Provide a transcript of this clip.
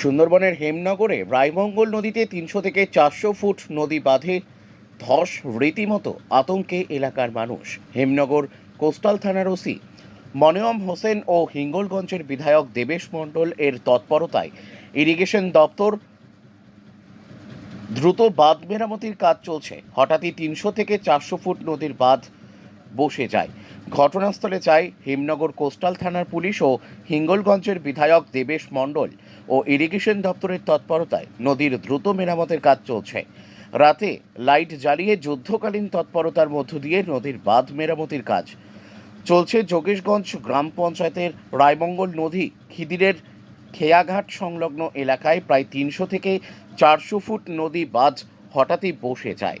সুন্দরবনের হেমনগরে রায়মঙ্গল নদীতে তিনশো থেকে চারশো ফুট নদী বাঁধে ধস রীতিমতো আতঙ্কে এলাকার মানুষ। হেমনগর কোস্টাল থানার ওসি মনিয়ম হোসেন ও হিঙ্গলগঞ্জের বিধায়ক দেবেশ মণ্ডল এর তৎপরতায় ইরিগেশন দপ্তর দ্রুত বাঁধ মেরামতির কাজ চলছে। হঠাৎই তিনশো থেকে চারশো ফুট নদীর বাঁধ বসে যায়। ঘটনাস্থলে যায় হিমনগর কোস্টাল থানার পুলিশ ও হিঙ্গলগঞ্জের বিধায়ক দেবেশ মণ্ডল ও ইরিগেশন দপ্তরের তৎপরতায় নদীর দ্রুত মেরামতের কাজ চলছে। রাতে লাইট জ্বালিয়ে যুদ্ধকালীন তৎপরতার মধ্য দিয়ে নদীর বাঁধ মেরামতির কাজ। চলছে যোগেশগঞ্জ গ্রাম পঞ্চায়েতের রায়মঙ্গল নদী খিদিরের খেয়াঘাট সংলগ্ন এলাকায় প্রায় তিনশো থেকে চারশো ফুট নদী বাঁধ হঠাৎই বসে যায়।